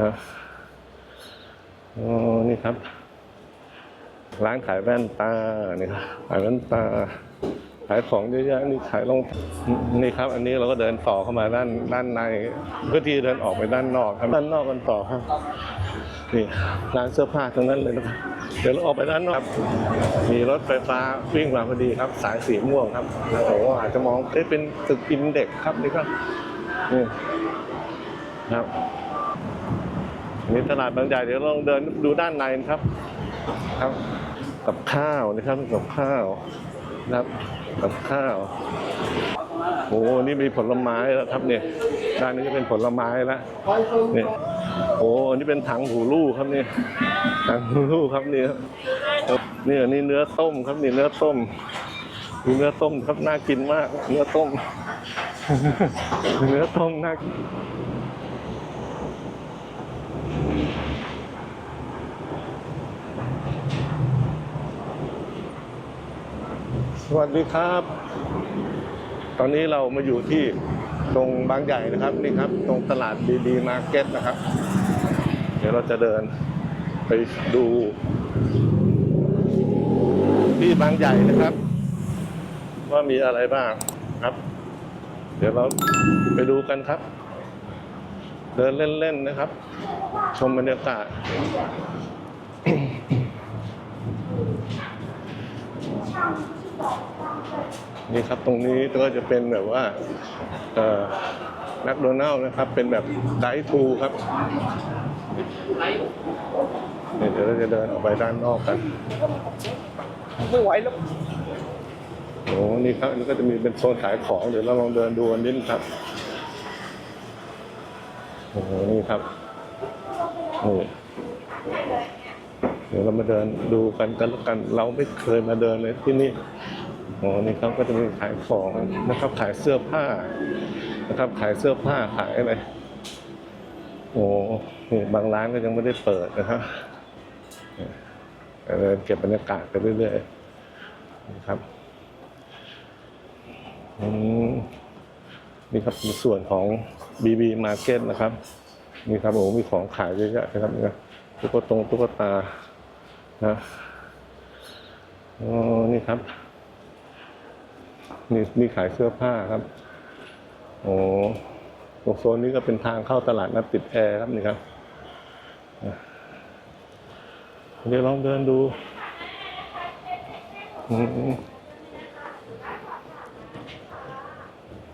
นะอ๋อนี่ครับ ร้านขายแว่นตานี่ครับขายแว่นตา ขายของเยอะแยะนี่ขายรองนี่ครับ อันนี้เราก็เดินต่อเข้ามาด้านด้านในเพื่อที่เดินออกไปด้านนอกครับด้านนอกกันต่อครับนี่ร้านเสื้อผ้าทั้งนั้นเลยนะครับเดี๋ยวเราออกไปด้านนอกครับมีรถไฟฟ้าวิ่งมาพอดีครับ สายสีม่วงครับโอ้โหอาจจะมองเอ๊ะเป็นตึกอินเด็กซ์ครับนี่ครับนี่ครับ นี่ตลาดบางใหญ่เดี๋ยวลองเดินดูด้านในนะครับ ครับ กับข้าวนะครับกับข้าวนะครับกับข้าวโอ้นี่มีผลไม้แล้วครับเนี่ยด้านนี้จะเป็นผลไม้แล้วเนี่ยโอ้นี่เป็นถังหูลูกครับเนี่ยถังหูลูกครับเนี่ยนี่อันนี้เนื้อต้มครับนี่เนื้อต้มมีเนื้อต้มครับน่ากินมาก เนื้อต้ม เนื้อต้มน่ากิน ส วัสดีครับ ตอนนี้เรามาอยู่ที่ตรงบางใหญ่นะครับนี่ครับ ตรงตลาดดีดีมาร์เก็ตนะครับ เดี๋ยวเราจะเดินไปดู ที่บางใหญ่นะครับ ว่ามีอะไรบ้างครับ เดี๋ยวเราไปดูกันครับ เดินเล่นๆนะครับ ชมบรรยากาศ นี่ครับตรงนี้ก็จะเป็นแบบว่าเอ่อแมคโดนัลล์นะครับ เป็นแบบไดทูครับนี่เดี๋ยวเราจะเดินออกไปด้านนอกกันไม่ไหวแล้วโอ้นี่ครับอันนี้ก็จะมีเป็นโซนขายของเดี๋ยวเราลองเดินดูอันนี้ครับโอ้โหนี่ครับนี่ เดี๋ยวเรามาเดินดูกันกันแล้วกัน เราไม่เคยมาเดินเลยที่นี่โอ้นี่ครับก็จะมีขายของนะครับ ขายเสื้อผ้านะครับ ขายเสื้อผ้าขายอะไรโอ้นี่บางร้านก็ยังไม่ได้เปิดนะครับเดินเก็บบรรยากาศไปเรื่อยๆนะครับอืมนี่ครับส่วนของ BB Market นะครับ นี่ครับโอ้โหมีของขายเยอะแยะนะครับนี่ตุ๊กตงตุ๊กตา นะอ๋อนี่ครับ นี่นี่ขายเสื้อผ้าครับ โอ้ตรงโซนนี้ก็เป็นทางเข้าตลาดนัดติดแอร์ครับนี่ครับเดี๋ยวลองเดินดูอืม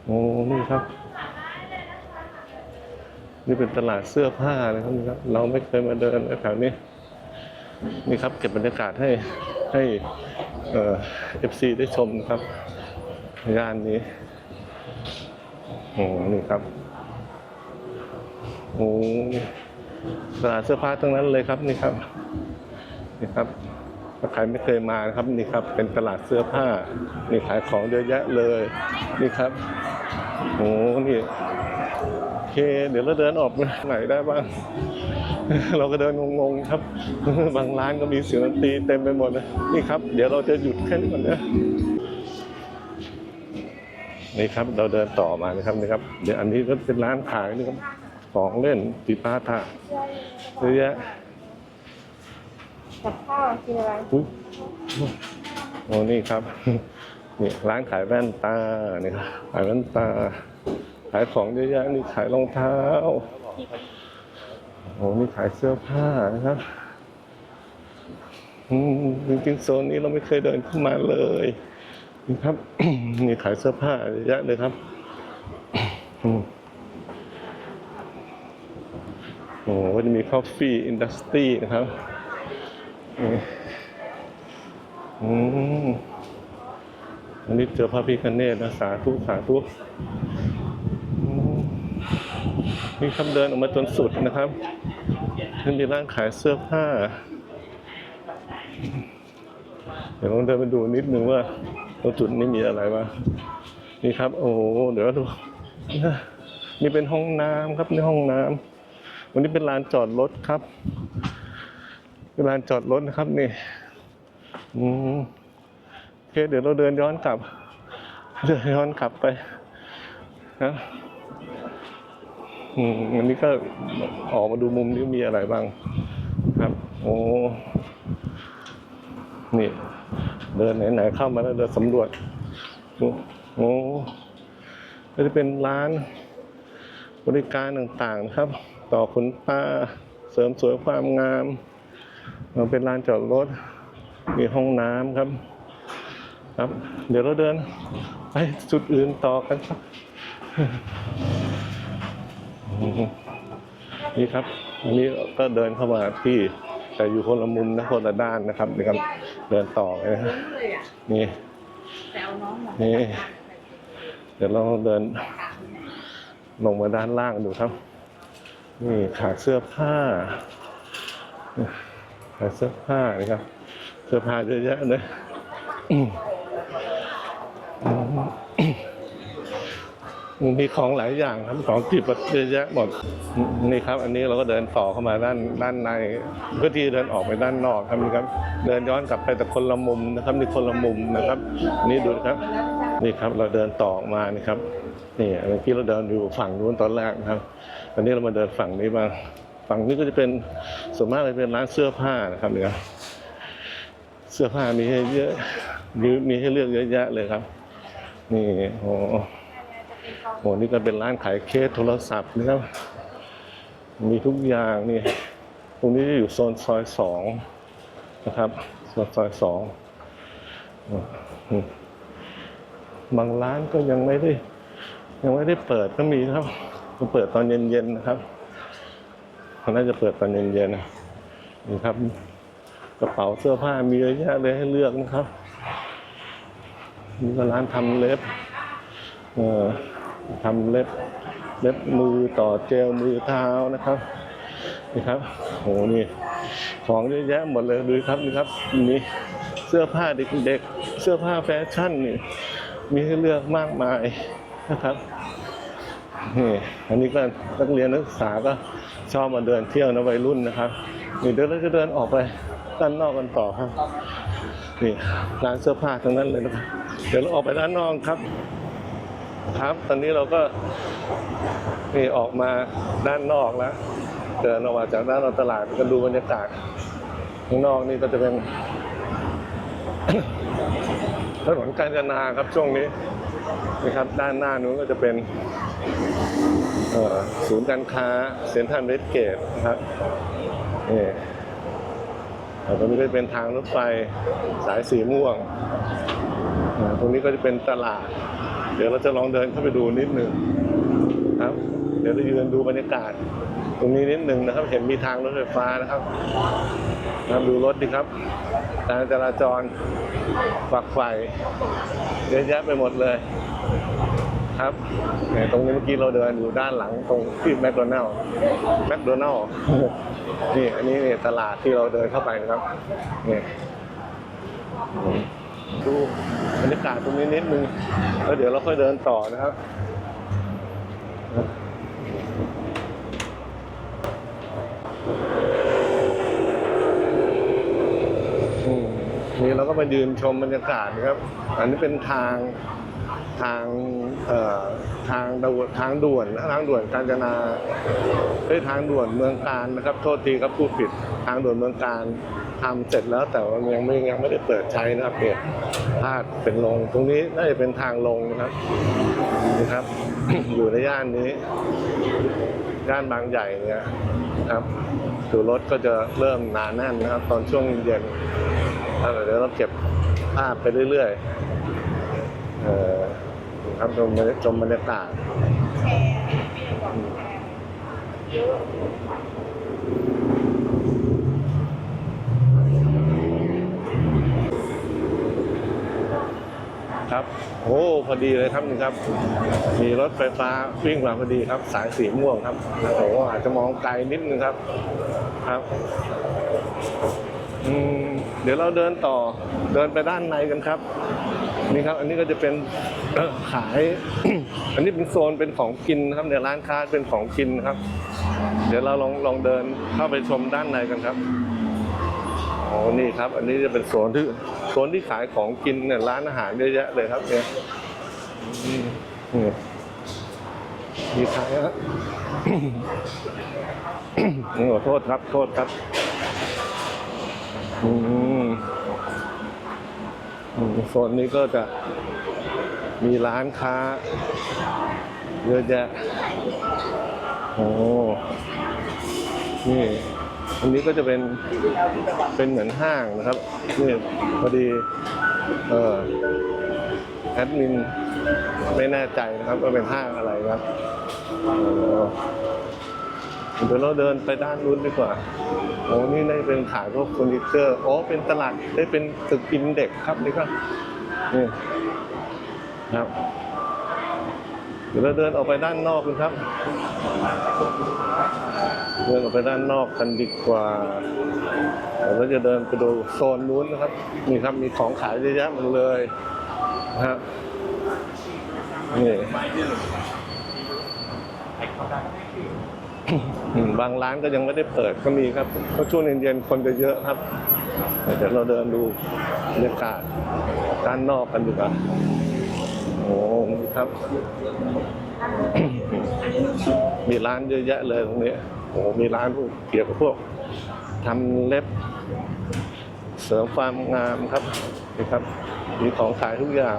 โอ้ นี่ครับ นี่เป็นตลาดเสื้อผ้านะครับนี่ครับ เราไม่เคยมาเดินแถวนี้ นี่ครับเก็บบรรยากาศให้ให้เอ่อฟซีได้ชมนะครับย่านนี้โอ้นี่ครับโอ้ตลาดเสื้อผ้าทั้งนั้นเลยครับนี่ครับนี่ครับถ้าใครไม่เคยมานะครับนี่ครับ เป็นตลาดเสื้อผ้านี่ขายของเยอะแยะเลย นี่ครับโอ้นี่โอเค เดี๋ยวเราเดินออกไปไหนได้บ้าง เราก็เดินงงๆครับ บางร้านก็มีเสียงดนตรีเต็มไปหมดเลยนี่ครับ เดี๋ยวเราจะหยุดแค่นี้ก่อนนะนี่ครับเราเดินต่อมานะครับนี่ครับ เดี๋ยวอันนี้ก็เป็นร้านขายนี่ครับของเล่นปีปาถะเยอะแยะกับข้าวกินอะไรอุ๊ยโอ้นี่ครับนี่ร้านขายแว่นตานี่ครับขายแว่นตา ขายของเยอะแยะนี่ขายรองเท้า โอ้นี่ขายเสื้อผ้านะครับจริงๆโซนนี้เราไม่เคยเดินเข้ามาเลยนี่ครับนี่ขายเสื้อผ้าเยอะเลยครับโอ้ก็จะมี Coffee Industry นะครับอืมอันนี้เจอพระพิคเนตนะสาธุสาธุ นี่คำเดินออกมาจนสุดนะครับนี่มีร้านขายเสื้อผ้า เดี๋ยวลองเดินไปดูนิดนึงว่าตรงจุดนี้มีอะไรบ้างนี่ครับ โอ้โหเดี๋ยวดูนี่เป็นห้องน้ำครับในห้องน้ำวันนี้เป็นลานจอดรถครับเป็นลานจอดรถนะครับ นี่อืมโอเคเดี๋ยวเราเดินย้อนกลับ เดินย้อนกลับไปนะ อืมอันนี้ก็ออกมาดูมุมนี้มีอะไรบ้าง ครับ โอ้นี่เดินไหนๆเข้ามาแล้วเดินสำรวจโอ้โอ้ก็จะเป็นร้านบริการต่างๆนะครับ ต่อขนตาเสริมสวยความงามมันเป็นลานจอดรถ มีห้องน้ำครับ ครับ เดี๋ยวเราเดินไปจุดอื่นต่อกันครับ นี่ครับ อันนี้ก็เดินเข้ามาที่แต่อยู่คนละมุมนะคนละด้านนะครับนี่ครับ เดินต่อไปนะฮะเลยอะนี่เอาน้องมานี่เดี๋ยวเราเดิน ลงมาด้านล่างดูครับ นี่ขายเสื้อผ้าขายเสื้อผ้านี่ครับ เสื้อผ้าเยอะแยะเลย มีของหลายอย่างครับของติดเยอะแยะหมดนี่ครับ อันนี้เราก็เดินต่อเข้ามาด้านด้านในเพื่อที่เดินออกไปด้านนอกครับนี่ครับ เดินย้อนกลับไปแต่คนละมุมนะครับนี่คนละมุมนะครับนี่ดูนะครับ นี่ครับเราเดินต่อมานี่ครับนี่เมื่อกี้เราเดินอยู่ฝั่งนู้นตอนแรกนะครับตอนนี้เรามาเดินฝั่งนี้มางฝั่งนี้ก็จะเป็นส่วนมากเลยเป็นร้านเสื้อผ้านะครับเนี่ยเสื้อผ้ามีให้เยอะมีมีให้เลือกเยอะแยะเลยครับ นี่โอ้ โหนี่ก็เป็นร้านขายเคสโทรศัพท์นะครับ มีทุกอย่างนี่ตรงนี้จะอยู่โซนซอยสองนะครับโซนซอยสองบางร้านก็ยังไม่ได้ ยังไม่ได้เปิดก็มีครับเปิดตอนเย็นๆนะครับเขาน่าจะเปิดตอนเย็นๆนะนี่ครับ กระเป๋าเสื้อผ้ามีเยอะแยะเลยให้เลือกนะครับมีร้านทำเล็บ เอ่อ ทำเล็บเล็บมือต่อเจลมือเท้านะครับนี่ครับโหนี่ของเยอะแยะหมดเลยดูครับนี่ครับนี่เสื้อผ้าเด็กๆเสื้อผ้าแฟชั่นนี่มีให้เลือกมากมายนะครับนี่อันนี้ก็นักเรียนนักศึกษาก็ชอบมาเดินเที่ยวนะวัยรุ่นนะครับนี่เดี๋ยวเราจะเดินออกไปด้านนอกกันต่อครับนี่ร้านเสื้อผ้าทั้งนั้นเลยนะครับเดี๋ยวเราออกไปด้านนอกครับ ครับ ตอนนี้เราก็นี่ออกมาด้านนอกแล้วเดินออกมาจากด้านตลาดก็ดูบรรยากาศข้างนอกนี่ก็จะเป็นถนนกาญจนาครับช่วงนี้นะครับ ด้านหน้านู้นก็จะเป็นศูนย์การค้าเซ็นทรัลเวสเกตนะครับนี่ตรงนี้ก็จะเป็นทางรถไฟสายสีม่วง ตรงนี้ก็จะเป็นตลาด เดี๋ยวเราจะลองเดินเข้าไปดูนิดหนึ่งครับ เดี๋ยวเรายืนดูบรรยากาศ ตรงนี้นิดหนึ่งนะครับ เห็นมีทางรถไฟฟ้านะครับนะดูรถดิครับการจราจรฝักไฟเยอะแยะไปหมดเลยครับเนี่ยตรงนี้เมื่อกี้เราเดินอยู่ด้านหลังตรงที่แมคโดนัลล์แมคโดนัลล์นี่อันนี้เนี่ยตลาดที่เราเดินเข้าไปนะครับเนี่ย ดูบรรยากาศตรงนี้นิดนึงแล้วเดี๋ยวเราค่อยเดินต่อนะครับนี่เราก็มายืนชมบรรยากาศนะครับ อันนี้เป็นทาง ทางทางด่วนทางด่วนนะทางด่วนกาญจนาเอ้ยทางด่วนเมืองการนะครับ โทษทีครับผู้ผิดทางด่วนเมืองการทำเสร็จแล้วแต่ว่ายังไม่ยังไม่ได้เปิดใช้นะครับเนี่ยพลาดเป็นลง ตรงนี้น่าจะเป็นทางลงนะครับนี่ครับ อยู่ในย่านนี้ ย่านบางใหญ่เนี่ยนะครับคือรถก็จะเริ่มหนาแน่นนะครับ ตอนช่วงเย็นเดี๋ยวเราเก็บภาพไปเรื่อยๆเอ่อ ครับชมบรรยชมบรรยากาศครับโอ้พอดีเลยครับนี่ครับ มีรถไฟฟ้าวิ่งมาพอดีครับ สายสีม่วงครับโอ้อาจจะมองไกลนิดนึงครับ ครับอืมเดี๋ยวเราเดินต่อเดินไปด้านในกันครับ นี่ครับ อันนี้ก็จะเป็น ขาย อันนี้เป็นโซนเป็นของกินนะครับในร้านค้าเป็นของกินครับ เดี๋ยวเราลองลองเดินเข้าไปชมด้านในกันครับอ๋อนี่ครับ อันนี้จะเป็นโซนที่โซนที่ขายของกินเนี่ยร้านอาหารเยอะแยะเลยครับเนี่ยนี่มีขายฮะขอโทษครับโทษครับอืมโซนนี้ก็จะ มีร้านค้าเยอะแยะโอ้นี่อันนี้ก็จะเป็นเป็นเหมือนห้างนะครับนี่พอดีเออแอดมินไม่แน่ใจนะครับว่าเป็นห้างอะไรครับเดี๋ยวเราเดินไปด้านนู้นดีกว่าโอ้นี่ได้เป็นขายพวกเฟอร์นิเจอร์โอ้เป็นตลาดได้เป็นตึกอินเด็กครับนี่ก็นี่ ครับ เดี๋ยวเราเดินออกไปด้านนอกกันครับ เดินออกไปด้านนอกกันดีกว่าเดี๋ยวเราจะเดินไปดูโซนนู้นนะครับ นี่ครับมีของขายเยอะแยะหมดเลยนะฮะนี่บางร้านก็ยังไม่ได้เปิดก็มีครับเพราะช่วงเย็นๆคนจะเยอะครับ เดี๋ยวเราเดินดูบรรยากาศด้านนอกกันดีกว่า ครับ มีร้านเยอะแยะเลยตรงนี้โอ้โหมีร้านพวกเกี่ยวกับพวกทำเล็บ เสริมความงามครับนี่ครับ มีของขายทุกอย่าง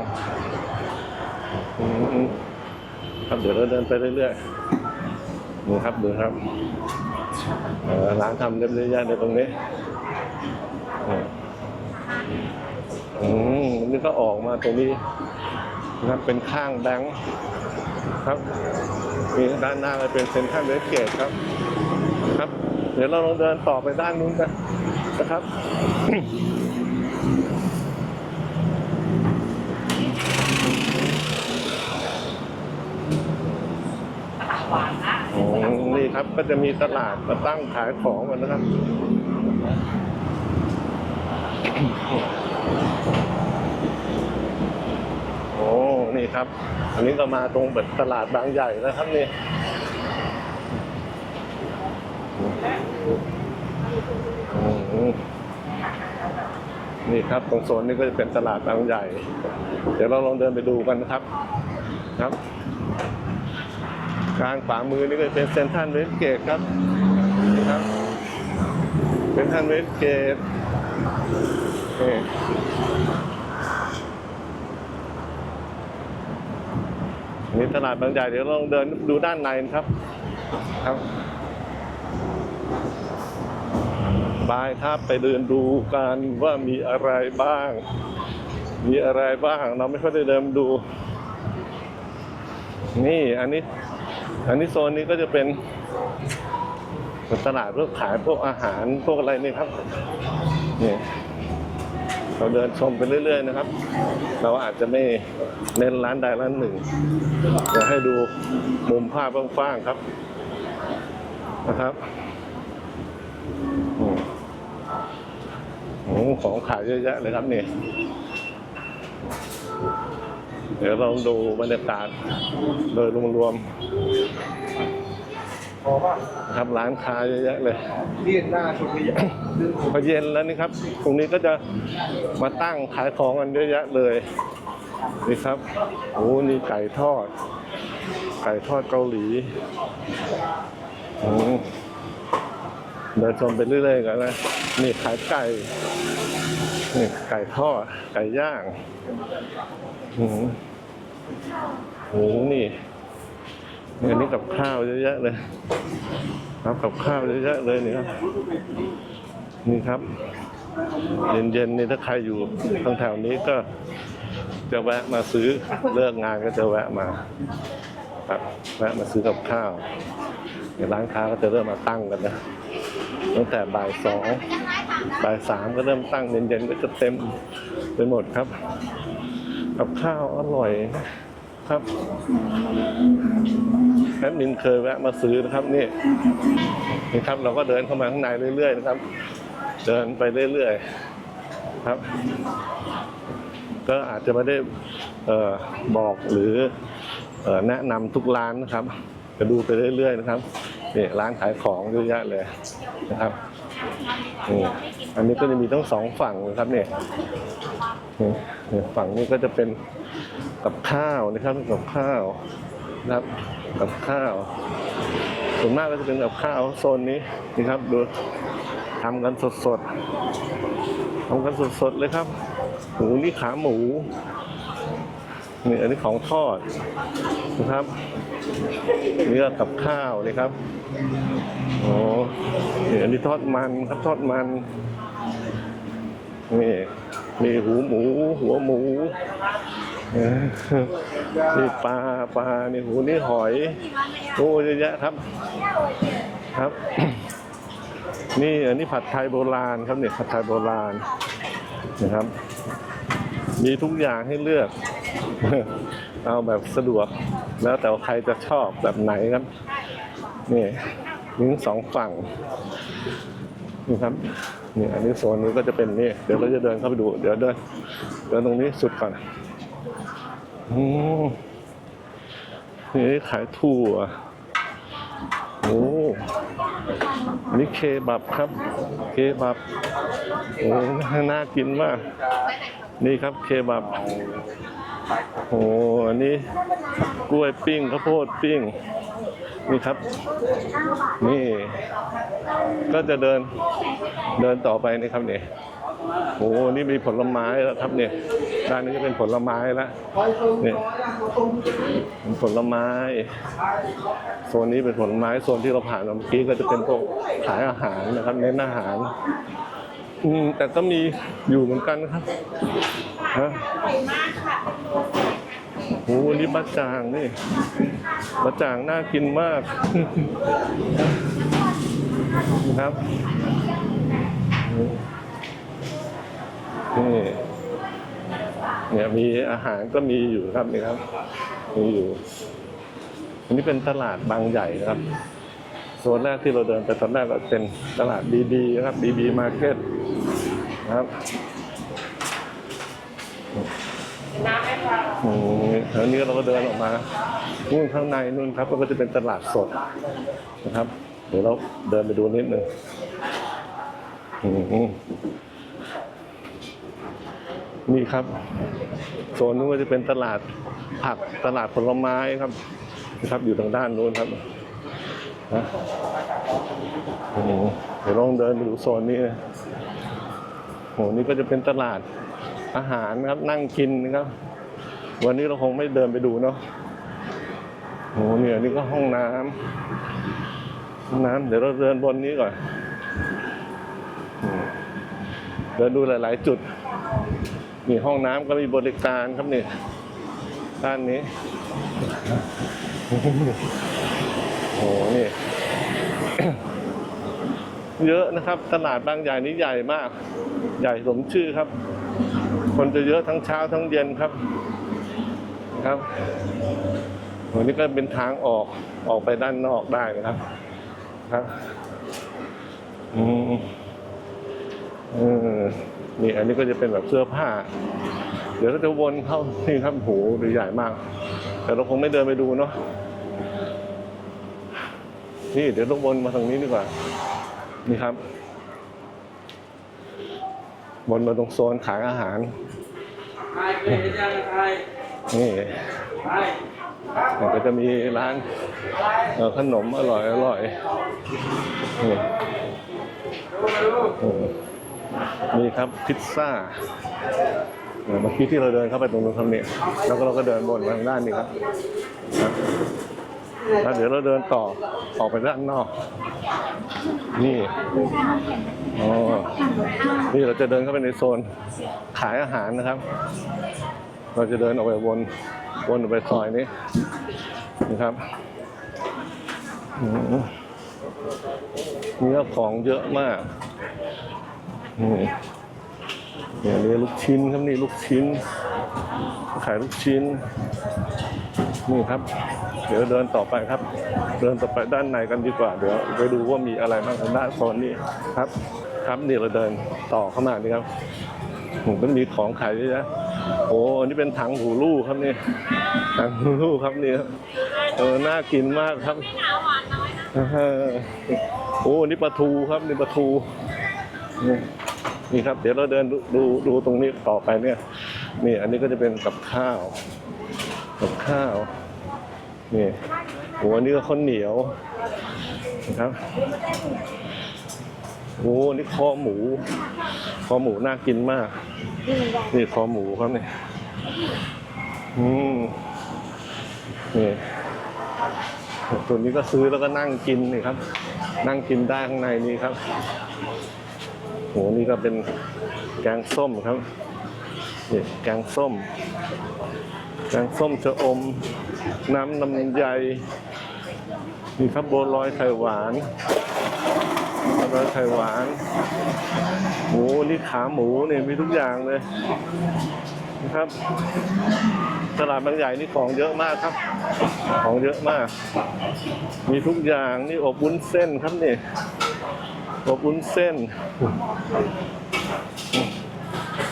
ครับเดี๋ยวเราเดินไปเรื่อยๆนี่ครับดูครับร้านทำเล็บเยอะแยะในตรงนี้อืมอืมนี่ก็ออกมาตรงนี้ นะครับเป็นข้างแบงค์ครับมีด้านหน้าเลยเป็นเซ็นทรัลเวสเกตครับครับ เดี๋ยวเราลองเดินต่อไปด้านนู้นกันนะครับหวานนะอ๋อนี่ครับก็จะมีตลาดมาตั้งขายของกันนะครับ โอ้ นี่ครับ อันนี้ก็มาตรงเปิดตลาดบางใหญ่นะครับนี่นี่ครับตรงโซนนี้ก็จะเป็นตลาดบางใหญ่ เดี๋ยวเราลองเดินไปดูกันนะครับครับกลางขวามือนี่ก็เป็นเซนทรัลเวสเกตครับนี่ครับเซนทรัลเวสเกตนี่ นี่ตลาดบางใหญ่เดี๋ยวลองเดินดูด้านในนะครับ ครับบายครับไปเดินดูกันว่ามีอะไรบ้าง มีอะไรบ้างเราไม่ค่อยได้เดินดู นี่อันนี้ อันนี้โซนนี้ก็จะเป็นตลาดพวกขายพวกอาหารพวกอะไรนี่ครับนี่ เราเดินชมไปเรื่อย ๆ นะครับ เราอาจจะไม่เน้นร้านใดร้านหนึ่งจะให้ดูมุมภาพกว้างๆครับนะครับโอ้โหของขายเยอะแยะเลยครับนี่เดี๋ยวเราดูบรรยากาศโดยรวมๆ ครับร้านค้าเยอะแยะเลยเรียนหน้าชนบุรีดึงพอเย็นแล้วนี่ครับ ตรงนี้ก็จะมาตั้งขายของกันเยอะแยะเลยนี่ครับโอ้นี่ไก่ทอด ไก่ทอดเกาหลีอืมเดินชมไปเรื่อยๆกันนะนี่ขายไก่นี่ไก่ทอดไก่ย่างอืมโอ้นี่ อันนี้กับข้าวเยอะแยะเลยครับกับข้าวเยอะแยะเลยนี่ครับนี่ครับ เย็นๆนี่ถ้าใครอยู่ทางแถวนี้ก็จะแวะมาซื้อเลิกงานก็จะแวะมาครับแวะมาซื้อกับข้าวเดี๋ยวร้านค้าก็จะเริ่มมาตั้งกันนะตั้งแต่บ่ายสองบ่ายสามก็เริ่มตั้งเย็นๆก็จะเต็มไปหมดครับ กับข้าวอร่อยนะ ครับแอดมินเคยแวะมาซื้อนะครับนี่นี่ครับเราก็เดินเข้ามาข้างในเรื่อยๆนะครับ เดินไปเรื่อยๆครับ ก็อาจจะไม่ได้บอกหรืออแนะนำทุกร้านนะครับจะดูไปเรื่อยๆนะครับนี่ร้านขายของเยอะแยะเลยนะครับนี่อันนี้ก็จะมีทั้งสองฝั่งนะครับเนี่ยนี่นี่ฝั่งนี้ก็จะเป็น กับข้าวนะครับกับข้าวนะครับกับข้าวส่วนมากก็จะเป็นกับข้าวโซนนี้นี่ครับดูทำกันสดๆทำกันสดๆเลยครับหมูนี่ขาหมูนี่อันนี้ของทอดนะครับเนื้อกับข้าวเลยครับโอ้นี่อันนี้ทอดมันครับทอดมันนี่มีหูหมู หัวหมู นี่ปลาปลานี่หูนี่หอยโอ้เยอะแยะครับ ครับ นี่อันนี้ผัดไทยโบราณครับเนี่ยผัดไทยโบราณนะครับ มีทุกอย่างให้เลือก เอาแบบสะดวก แล้วแต่ว่าใครจะชอบแบบไหนครับนี่มีทั้งสองฝั่งนี่ครับนี่อันนี้โซนนี้ก็จะเป็นนี่เดี๋ยวเราจะเดินเข้าไปดู เดี๋ยวเดินเดินตรงนี้สุดก่อน อืมนี่ขายถั่วโอ้นนี้เคบับครับ เคบับ โอ้น่ากินมาก นี่ครับเคบับ โอ้อันนี้กล้วยปิ้งข้าวโพดปิ้ง นี่ครับ นี่ ก็จะเดิน เดินต่อไปนี่ครับเนี่ย โอ้นี่มีผลไม้แล้วครับเนี่ยด้านนี้จะเป็นผลไม้แล้วเนี่ยเป็นผลไม้โซนนี้เป็นผลไม้โซนที่เราผ่านเมื่อกี้ก็จะเป็นพวกขายอาหารนะครับ เน้นอาหาร อืมแต่ก็มีอยู่เหมือนกันครับฮะโอ้นี่บะจางนี่บะจางน่ากินมากนะครับ นี่เนี่ยมีอาหารก็มีอยู่ครับนี่ครับ มีอยู่ อันนี้เป็นตลาดบางใหญ่นะครับโซนแรกที่เราเดินไปตอนแรกก็เป็นตลาดบีบีนะครับบีบีมาร์เก็ตนะครับอืมแล้วนี้เราก็เดินออกมานู่นข้างในนู่นครับ ก็จะเป็นตลาดสดนะครับ เดี๋ยวเราเดินไปดูนิดหนึ่งอืม นี่ครับ โซนนู้นก็จะเป็นตลาดผักตลาดผลไม้ครับนะครับอยู่ทางด้านนู้นครับนะอืมเดี๋ยวลองเดินไปดูโซนนี้นะโหนี่ก็จะเป็นตลาดอาหารนะครับ นั่งกินนะครับ วันนี้เราคงไม่เดินไปดูเนาะโหเนี่ยนี่ก็ห้องน้ำห้องน้ำเดี๋ยวเราเดินบนนี้ก่อนเดินดูหลาย ๆ จุด นี่ห้องน้ำก็มีบริการครับนี่ด้านนี้โอ้โหนี่เยอะนะครับ ตลาดบางใหญ่นี้ใหญ่มาก ใหญ่สมชื่อครับ คนจะเยอะทั้งเช้าทั้งเย็นครับครับวันนี้ก็เป็นทางออกออกไปด้านนอกได้นะครับ ครับ อืมเออ นี่อันนี้ก็จะเป็นแบบเสื้อผ้า เดี๋ยวก็จะวนเข้านี่ครับโหหรือใหญ่มาก แต่เราคงไม่เดินไปดูเนาะนี่เดี๋ยวต้องวนมาทางนี้ดีกว่า นี่ครับวนมาตรงโซนขายอาหารนี่มันก็จะมีร้านขนมอร่อยอร่อยนี่ดูมาดูอืม นี่ครับพิซซ่าเออเมื่อกี้ที่เราเดินเข้าไปตรงนู้นครับเนี่ยแล้วก็เราก็เดินบนมาทางด้านนี้ครับครับแล้วเดี๋ยวเราเดินต่อออกไปด้านนอก นี่อ๋อนี่เราจะเดินเข้าไปในโซนขายอาหารนะครับ เราจะเดินออกไปวนวนออกไปซอยนี้นะครับอืมเนื้อของเยอะมาก นี่เนี่ยนี่ลูกชิ้นครับนี่ลูกชิ้น ขายลูกชิ้น นี่ครับ เดี๋ยวเดินต่อไปครับ เดินต่อไปด้านในกันดีกว่า เดี๋ยวไปดูว่ามีอะไรบ้างทางด้านโซนนี้ครับ ครับนี่เราเดินต่อเข้ามานี่ครับผมก็มีของขายเยอะแยะโอ้อันนี้เป็นถังหูลูกครับนี่ถังหูลูกครับนี่เออน่ากินมากครับเออโอ้อันนี่ปลาทูครับนี่ปลาทู นี่ครับ เดี๋ยวเราเดินดูดูตรงนี้ต่อไปเนี่ย นี่อันนี้ก็จะเป็นกับข้าว กับข้าว นี่โหอันนี้ก็ข้าวเหนียวนะครับโอ้นี่คอหมู คอหมูน่ากินมาก นี่คอหมูครับเนี่ยอืมนี่ตัวนี้ก็ซื้อแล้วก็นั่งกินนี่ครับ นั่งกินได้ข้างในนี้ครับ โหนี่ก็เป็นแกงส้มครับนี่แกงส้ม แกงส้มชะอม น้ำลำไยนี่ครับโบลอยไข่หวานบัวลอยไข่หวานหมูนี่ขาหมูเนี่ยมีทุกอย่างเลยนะครับ ตลาดบางใหญ่นี่ของเยอะมากครับ ของเยอะมาก มีทุกอย่างนี่อบวุ้นเส้นครับนี่ อบวุ้นเส้น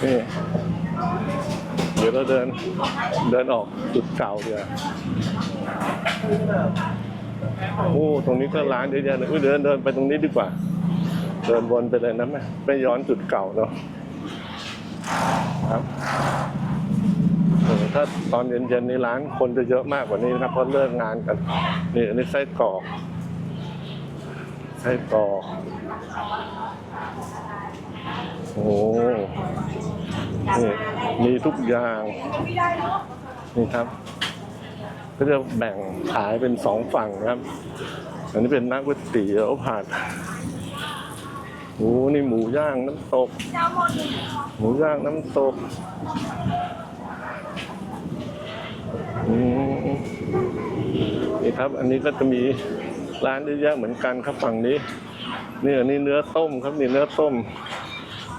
นี่เดี๋ยวเราเดินเดินออกจุดเก่าเดี๋ยวโอ้ตรงนี้ก็ร้านเยอะแยะเลยเดินเดินไปตรงนี้ดีกว่า เดินวนไปเลยนะไม่ไม่ย้อนจุดเก่าเนาะครับเออถ้าตอนเย็นๆในร้านคนจะเยอะมากกว่านี้นะครับเพราะเลิกงานกันนี่อันนี้ไส้กรอกไส้กรอก โอ้นี่มีทุกอย่างนี่ครับ ก็จะแบ่งขายเป็นสองฝั่งนะครับ อันนี้เป็นน้ำก๋วยเตี๋ยวผัดโอ้นี่หมูย่างน้ำตก หมูย่างน้ำตกอืมนี่ครับ อันนี้ก็จะมีร้านเยอะแยะเหมือนกันครับฝั่งนี้ นี่อันนี้เนื้อต้มครับนี่เนื้อต้ม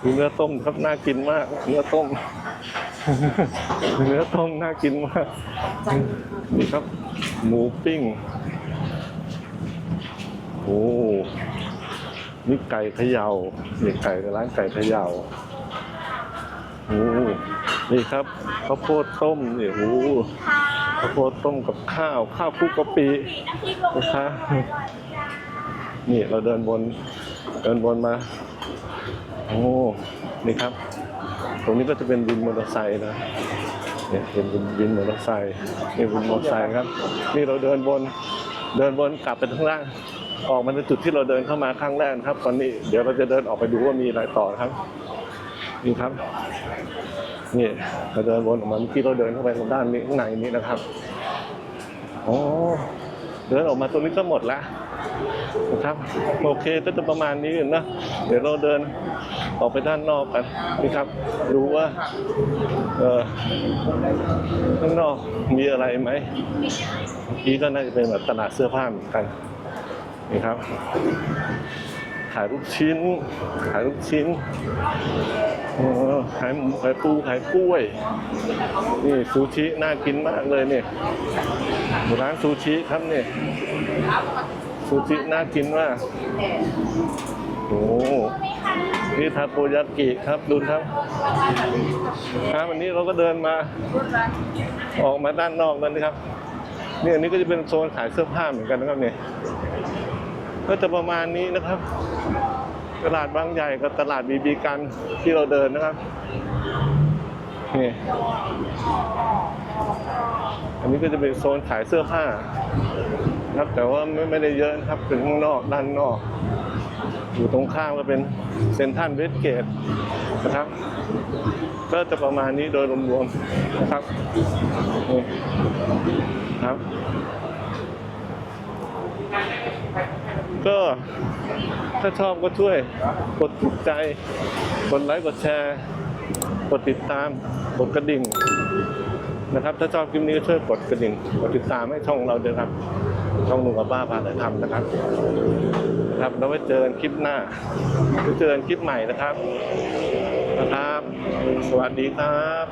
มีเนื้อต้มครับน่ากินมาก เนื้อต้ม เนื้อต้มน่ากินมากนี่ครับ หมูปิ้งโอ้นี่ไก่เขย่านี่ไก่ร้านไก่เขย่าโอ้นี่ครับข้าวโพดต้มนี่โอ้ข้าวโพดต้มกับข้าว ข้าวคลุกกะปินะคะ นี่เราเดินบนเดินบนมา โอ้นี่ครับ ตรงนี้ก็จะเป็นวินมอเตอร์ไซค์นะเนี่ยเป็นวินมอเตอร์ไซค์นี่วินมอเตอร์ไซค์ครับ นี่เราเดินบนเดินบนกลับไปข้างล่าง ออกมาในจุดที่เราเดินเข้ามาข้างแรกนะครับ ตอนนี้เดี๋ยวเราจะเดินออกไปดูว่ามีอะไรต่อครับนี่ครับนี่เราเดินวนออกมาเมื่อกี้เราเดินเข้าไปทางด้านนี้ข้างในนี้นะครับ อ๋อ เดินออกมาตรงนี้ก็หมดแล้วนะครับโอเคก็จะประมาณนี้นะเดี๋ยวเราเดินออกไปด้านนอกกันนี่ครับดูว่าเออข้างนอกมีอะไรไหมเมื่อกี้ก็น่าจะเป็นแบบตลาดเสื้อผ้าเหมือนกันนี่ครับขายลูกชิ้น ขายลูกชิ้นเออขายหมูขายปูขายกล้วย นี่ซูชิน่ากินมากเลยเนี่ย ร้านซูชิครับเนี่ยซูชิน่ากินมากโอ้นี่ทาโกยากิครับดูครับครับวันนี้เราก็เดินมา ออกมาด้านนอกแล้วนะครับนี่อันนี้ก็จะเป็นโซนขายเสื้อผ้าเหมือนกันนะครับเนี่ยก็จะประมาณนี้นะครับ ตลาดบางใหญ่กับตลาดบีบีกันที่เราเดินนะครับ นี่อันนี้ก็จะเป็นโซนขายเสื้อผ้านะครับแต่ว่าไม่ไม่ได้เยอะนะครับเป็นข้างนอกด้านนอก อยู่ตรงข้ามก็เป็นเซนทรัลเวสเกตนะครับ ก็จะประมาณนี้โดยรวมๆนะครับนี่ครับ ก็ถ้าชอบก็ช่วยกดถูกใจ กดไลค์กดแชร์ กดติดตาม กดกระดิ่งนะครับ ถ้าชอบคลิปนี้ก็ช่วยกดกระดิ่ง กดติดตามให้ช่องเราด้วยครับ ช่องลุงกับป้าพาถ่ายทำนะครับ นะครับ แล้วไว้เจอกันคลิปหน้าไว้เจอกันคลิปใหม่นะครับ นะครับ สวัสดีครับ